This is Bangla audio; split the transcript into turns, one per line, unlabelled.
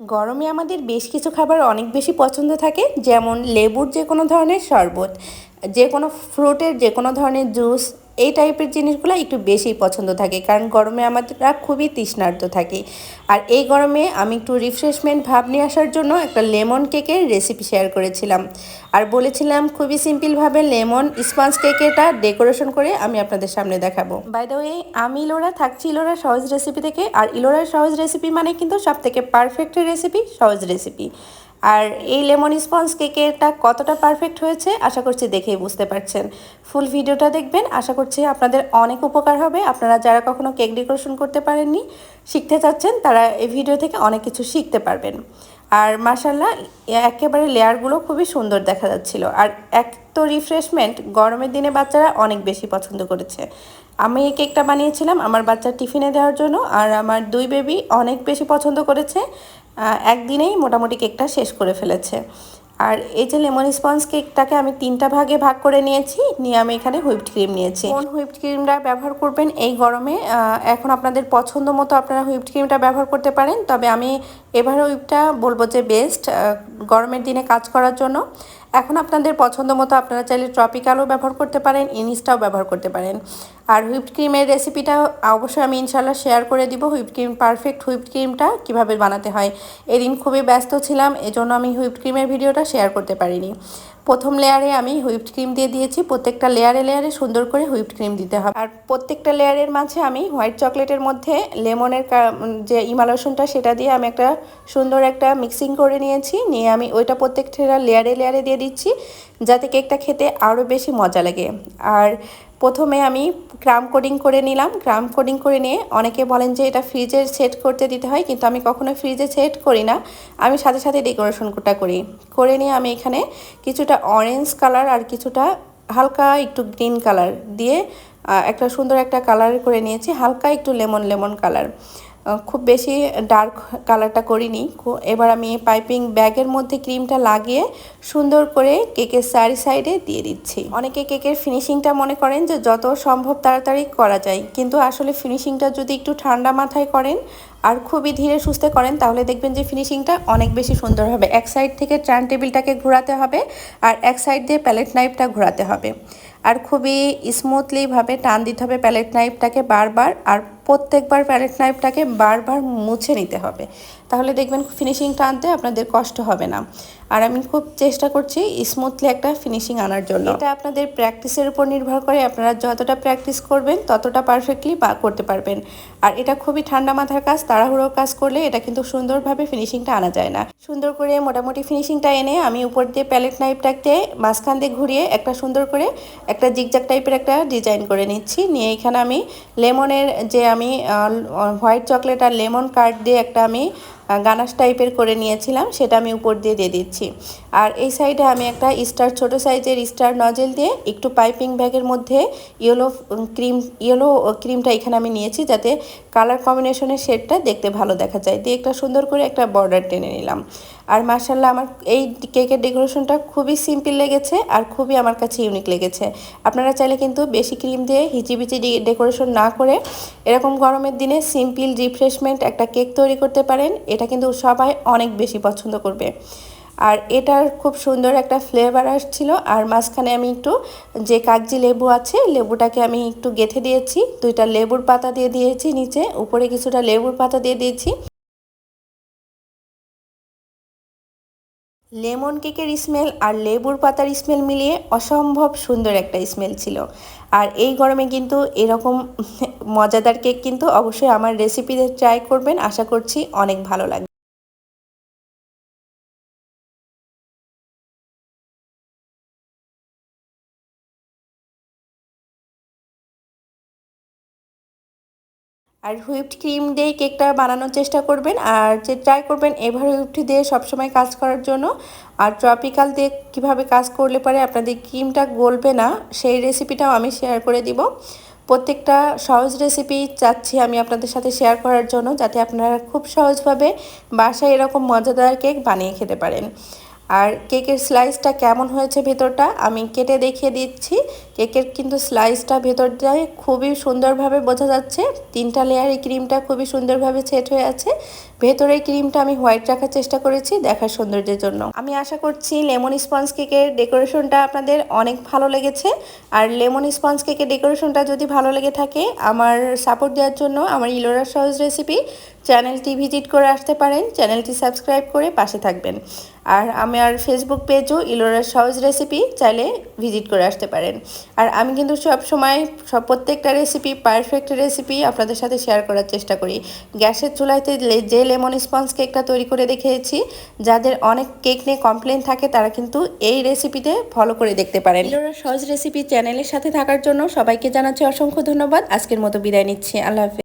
গরমে আমাদের বেশ কিছু খাবার অনেক বেশি পছন্দ থাকে, যেমন লেবুর যে কোনো ধরনের শরবত, যে কোনো ফ্রুটের যে কোনো ধরনের জুস এই টাইপের জিনিসগুলো একটু বেশি পছন্দ থাকে, কারণ গরমে আমরা খুবই তৃষ্ণার্ত থাকি। আর এই গরমে আমি একটু রিফ্রেশমেন্ট ভাব নিয়ে আসার জন্য একটা লেমন কেকের রেসিপি শেয়ার করেছিলাম। আর বলেছিলাম খুবই সিম্পলভাবে লেমন স্পঞ্জ কেকেটা ডেকোরেশন করে আমি আপনাদের সামনে দেখাবো। বাই দ্য ওয়ে আমি ইলোরা, থাকছি ইলোরা সহজ রেসিপি থেকে, আর ইলোরার সহজ রেসিপি মানে কিন্তু সব থেকে পারফেক্ট রেসিপি সহজ রেসিপি আর এই লেমন স্পঞ্জ কেকেরটা কতটা পারফেক্ট হয়েছে আশা করছি দেখেই বুঝতে পারছেন। ফুল ভিডিওটা দেখবেন, আশা করছি আপনাদের অনেক উপকার হবে। আপনারা যারা কখনো কেক ডেকোরেশন করতে পারেননি, শিখতে চাচ্ছেন, তারা এই ভিডিও থেকে অনেক কিছু শিখতে পারবেন। আর মাসাল্লাহ একেবারে লেয়ারগুলো খুবই সুন্দর দেখা যাচ্ছিল। আর এক তো রিফ্রেশমেন্ট গরমের দিনে বাচ্চারা অনেক বেশি পছন্দ করেছে। আমি এই কেকটা বানিয়েছিলাম আমার বাচ্চার টিফিনে দেওয়ার জন্য, আর আমার দুই বেবি অনেক বেশি পছন্দ করেছে। একদিনেই মোটামুটি কেকটা শেষ করে ফেলেছে। আর এই যে লেমন স্পঞ্জ কেকটাকে আমি তিনটা ভাগে ভাগ করে নিয়েছি, নিয়ে আমি এখানে হুইপড ক্রিম নিয়েছি। কোন হুইপড ক্রিমটা ব্যবহার করবেন এই গরমে? এখন আপনাদের পছন্দ মতো আপনারা হুইপড ক্রিমটা ব্যবহার করতে পারেন, তবে আমি এবার হুইপটা বলব যে বেস্ট গরমের দিনে কাজ করার জন্য। এখন আপনাদের পছন্দ মতো আপনারা চাইলে ট্রপিক্যালও ব্যবহার করতে পারেন, ইনিসটাও ব্যবহার করতে পারেন। আর হুইপড ক্রিমের রেসিপিটা অবশ্যই আমি ইনশাল্লাহ শেয়ার করে দিব হুইপড ক্রিম, পারফেক্ট হুইপড ক্রিমটা কীভাবে বানাতে হয়। এদিন খুবই ব্যস্ত ছিলাম, এজন্য আমি হুইপড ক্রিমের ভিডিওটা শেয়ার করতে পারিনি। প্রথম লেয়ারে আমি হুইপড ক্রিম দিয়ে দিয়েছি, প্রত্যেকটা লেয়ারে লেয়ারে সুন্দর করে হুইপড ক্রিম দিতে হবে। আর প্রত্যেকটা লেয়ারের মাঝে আমি হোয়াইট চকলেটের মধ্যে লেমনের যে ইমালোশনটা সেটা দিয়ে আমি একটা সুন্দর একটা মিক্সিং করে নিয়েছি। নিয়ে আমি ওইটা প্রত্যেকটা লেয়ারে লেয়ারে দিয়ে দিচ্ছি, যাতে কেকটা খেতে আরও বেশি মজা লাগে। আর প্রথমে আমি ক্রাম কোডিং করে নিলাম। ক্রাম কোডিং করে নিয়ে অনেকে বলেন যে এটা ফ্রিজে সেট করতে দিতে হয়, কিন্তু আমি কখনো ফ্রিজে সেট করি না। আমি সাথে সাথে ডেকোরেশনটা করি। করে নিয়ে আমি এখানে কিছুটা অরেঞ্জ কালার আর কিছুটা হালকা একটু গ্রিন কালার দিয়ে একটা সুন্দর একটা কালার করে নিয়েছি। হালকা একটু লেমন লেমন কালার খুব বেশি ডার্ক কালারটা করিনি। এবার আমি পাইপিং ব্যাগের মধ্যে ক্রিমটা লাগিয়ে সুন্দর করে কেকের চারি সাইডে দিয়ে দিচ্ছি। অনেকে কেকের ফিনিশিংটা মনে করেন যে যত সম্ভব তাড়াতাড়ি করা যায়, কিন্তু আসলে ফিনিশিংটা যদি একটু ঠান্ডা মাথায় করেন আর খুবই ধীরে সুস্থে করেন, তাহলে দেখবেন যে ফিনিশিংটা অনেক বেশি সুন্দর হবে। এক সাইড থেকে ট্রান টেবিলটাকে ঘোরাতে হবে আর এক সাইড দিয়ে প্যালেট নাইফটা ঘোরাতে হবে। আর খুবই স্মুথলিভাবে টান দিতে হবে প্যালেট নাইফটাকে বারবার আর প্রত্যেকবার প্যালেট নাইফটাকে বারবার মুছে নিতে হবে। তাহলে দেখবেন ফিনিশিংটা আনতে আপনাদের কষ্ট হবে না। আর আমি খুব চেষ্টা করছি স্মুথলি একটা ফিনিশিং আনার জন্য। এটা আপনাদের প্র্যাকটিসের উপর নির্ভর করে আপনারা যতটা প্র্যাকটিস করবেন, ততটা পারফেক্টলি করতে পারবেন। আর এটা খুবই ঠান্ডা মাথার কাজ, তাড়াহুড়ো কাজ করলে এটা কিন্তু সুন্দরভাবে ফিনিশিংটা আনা যায় না। সুন্দর করে মোটামুটি ফিনিশিংটা এনে আমি উপর দিয়ে প্যালেট নাইফটাকে মাঝখান দিয়ে ঘুরিয়ে একটা সুন্দর করে একটা জিগজাক টাইপের একটা ডিজাইন করে নিচ্ছি। নিয়ে এখানে আমি লেমনের যে আমি হোয়াইট চকলেট আর লেমন কার্ড দিয়ে একটা আমি গানাশ টাইপের করে নিয়েছিলাম, সেটা আমি উপর দিয়ে দিয়ে দিচ্ছি। আর এই সাইডে আমি একটা স্টার ছোট সাইজের স্টার নজেল দিয়ে একটু পাইপিং ব্যাগের মধ্যে ইয়েলো ক্রিম ইয়েলো ক্রিমটা এখানে আমি নিয়েছি, যাতে কালার কম্বিনেশনের শেডটা দেখতে ভালো দেখা যায়। দিয়ে একটা সুন্দর করে একটা বর্ডার টেনে নিলাম। আর মার্শাল্লাহ আমার এই কেকের ডেকোরেশনটা খুবই সিম্পল লেগেছে আর খুবই আমার কাছে ইউনিক লেগেছে। আপনারা চাইলে কিন্তু বেশি ক্রিম দিয়ে হিচিবিচি ডেকোরেশন না করে এরকম গরমের দিনে সিম্পল রিফ্রেশমেন্ট একটা কেক তৈরি করতে পারেন। এটা কিন্তু সবাই অনেক বেশি পছন্দ করবে। আর এটার খুব সুন্দর একটা ফ্লেভার আসছিল। আর মাঝখানে আমি একটু যে কাগজি লেবু আছে, লেবুটাকে আমি একটু গেথে দিয়েছি। দুইটা লেবুর পাতা দিয়ে দিয়েছি নিচে, উপরে কিছুটা লেবুর পাতা দিয়ে দিয়েছি। লেমন কেকের স্মেল আর লেবুর পাতার স্মেল মিলিয়ে অসম্ভব সুন্দর একটা স্মেল ছিল। আর এই গরমে কিন্তু এরকম মজাদার কেক কিন্তু অবশ্যই আমার রেসিপিতে ট্রাই করবেন। আশা করছি অনেক ভালো লাগবে। আর হুইপড ক্রিম দিয়ে কেকটা বানানোর চেষ্টা করবেন। আর যে ট্রাই করবেন, এভার হুইপড দিয়ে সবসময় কাজ করার জন্য। আর ট্রপিক্যাল দিয়ে কীভাবে কাজ করলে পারে আপনাদের ক্রিমটা গলবে না, সেই রেসিপিটাও আমি শেয়ার করে দিব। প্রত্যেকটা সহজ রেসিপি চাচ্ছি আমি আপনাদের সাথে শেয়ার করার জন্য, যাতে আপনারা খুব সহজভাবে বাসায় এরকম মজাদার কেক বানিয়ে খেতে পারেন। আর কেকের স্লাইসটা কেমন হয়েছে ভেতরটা আমি কেটে দেখিয়ে দিচ্ছি। কেকের কিন্তু স্লাইসটা ভেতর দিয়ে খুবই সুন্দরভাবে বোঝা যাচ্ছে। তিনটা লেয়ারে ক্রিমটা খুবই সুন্দরভাবে সেট হয়ে আছে। ভেতরের ক্রিমটা আমি হোয়াইট রাখার চেষ্টা করেছি দেখার সৌন্দর্যের জন্য। আমি আশা করছি লেমন স্পঞ্জ কেকের ডেকোরেশনটা আপনাদের অনেক ভালো লেগেছে। আর লেমন স্পঞ্জ কেকের ডেকোরেশনটা যদি ভালো লেগে থাকে, আমার সাপোর্ট দেওয়ার জন্য আমার ইলোরা সহজ রেসিপি চ্যানেলটি ভিজিট করে আসতে পারেন চ্যানেলটি সাবস্ক্রাইব করে পাশে থাকবেন। আর আমার ফেসবুক পেজও ইলোরার সহজ রেসিপি চাইলে ভিজিট করে আসতে পারেন। আর আমি কিন্তু সব সময় সব প্রত্যেকটা রেসিপি পারফেক্ট রেসিপি আপনাদের সাথে শেয়ার করার চেষ্টা করি। গ্যাসের চুলাইতে লে- যে লেমন স্পঞ্জ কেকটা তৈরি করে দেখিয়েছি, যাদের অনেক কেক নিয়ে কমপ্লেন থাকে, তারা কিন্তু এই রেসিপিতে ফলো করে দেখতে পারেন। ইলোরার সহজ রেসিপি চ্যানেলের সাথে থাকার জন্য সবাইকে জানাচ্ছি অসংখ্য ধন্যবাদ। আজকের মতো বিদায় নিচ্ছি। আল্লাহ হাফেজ।